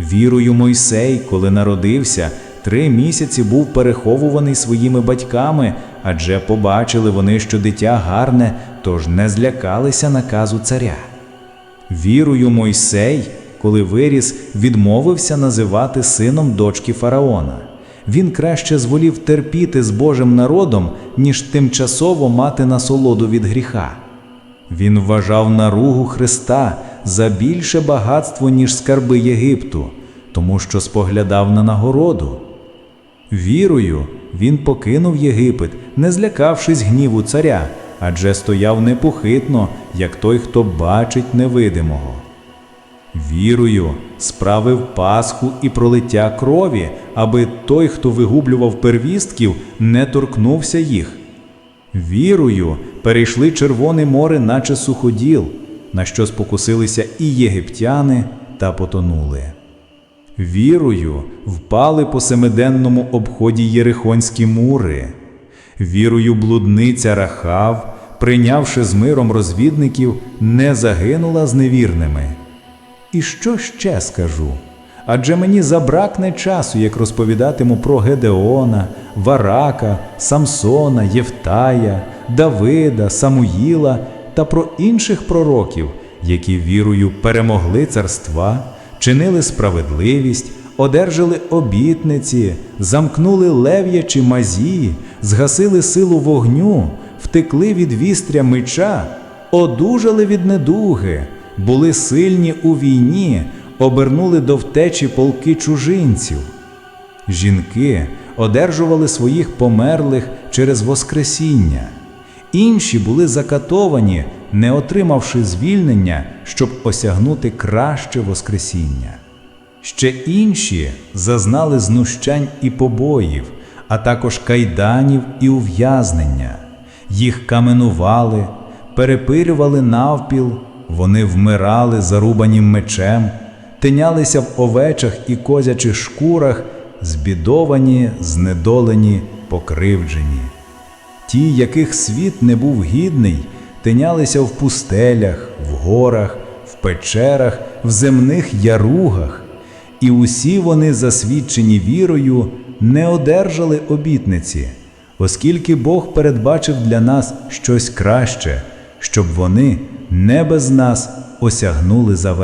Вірою Мойсей, коли народився, три місяці був переховуваний своїми батьками, адже побачили вони, що дитя гарне, тож не злякалися наказу царя. Вірою Мойсей, коли виріс, відмовився називати сином дочки фараона. Він краще зволів терпіти з Божим народом, ніж тимчасово мати насолоду від гріха. Він вважав наругу Христа за більше багатство, ніж скарби Єгипту, тому що споглядав на нагороду. Вірою він покинув Єгипет, не злякавшись гніву царя, адже стояв непохитно, як той, хто бачить невидимого. Вірою справив Пасху і пролиття крові, аби той, хто вигублював первістків, не торкнувся їх. Вірою перейшли Червоне море, наче суходіл, на що спокусилися і єгиптяни та потонули. Вірою впали по семиденному обході Єрихонські мури. Вірою блудниця Рахав, прийнявши з миром розвідників, не загинула з невірними. І що ще скажу? Адже мені забракне часу, як розповідатиму про Гедеона, Варака, Самсона, Євтая, Давида, Самуїла та про інших пророків, які вірою перемогли царства, чинили справедливість, одержали обітниці, замкнули лев'ячі мазі, згасили силу вогню, втекли від вістря меча, одужали від недуги, були сильні у війні, обернули до втечі полки чужинців. Жінки одержували своїх померлих через Воскресіння. Інші були закатовані, не отримавши звільнення, щоб осягнути краще Воскресіння. Ще інші зазнали знущань і побоїв, а також кайданів і ув'язнення. Їх каменували, перепирювали навпіл, вони вмирали зарубанім мечем, тинялися в овечах і козячих шкурах, збідовані, знедолені, покривджені. Ті, яких світ не був гідний, тинялися в пустелях, в горах, в печерах, в земних яругах, і усі вони, засвідчені вірою, не одержали обітниці, оскільки Бог передбачив для нас щось краще, щоб вони не без нас осягнули завершення.